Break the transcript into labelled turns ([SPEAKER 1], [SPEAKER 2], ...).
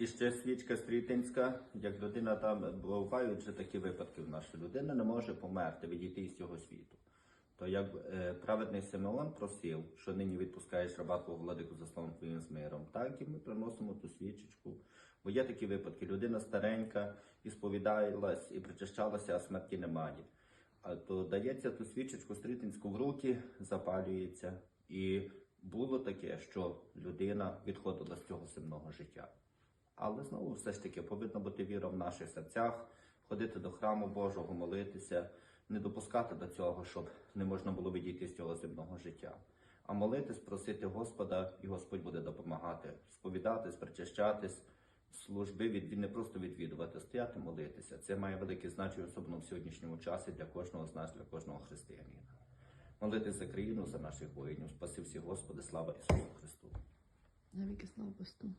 [SPEAKER 1] І ще свічка стрітинська, як людина там бувають вже такі випадки в нас, що людина не може померти, відійти із цього світу. То як е, праведний Симеон просив, що нині відпускаєш раба владику за словом твоїм з миром, так і ми приносимо ту свічечку. Бо є такі випадки, людина старенька і сповідалась, і причащалася, а смерті немає. А то дається ту свічечку стрітинську в руки, запалюється. І було таке, що людина відходила з цього земного життя. Але знову все ж таки повинна бути віра в наших серцях, ходити до храму Божого, молитися, не допускати до цього, щоб не можна було відійти з цього земного життя. А молитись, просити Господа, і Господь буде допомагати, сповідатись, причащатись, служби від не просто відвідувати, стояти, молитися. Це має велике значення, особливо в сьогоднішньому часі для кожного з нас, для кожного християнина. Молитись за країну, за наших воїнів. Спаси всі Господи, слава Ісусу Христу.
[SPEAKER 2] Навіки слава Христу.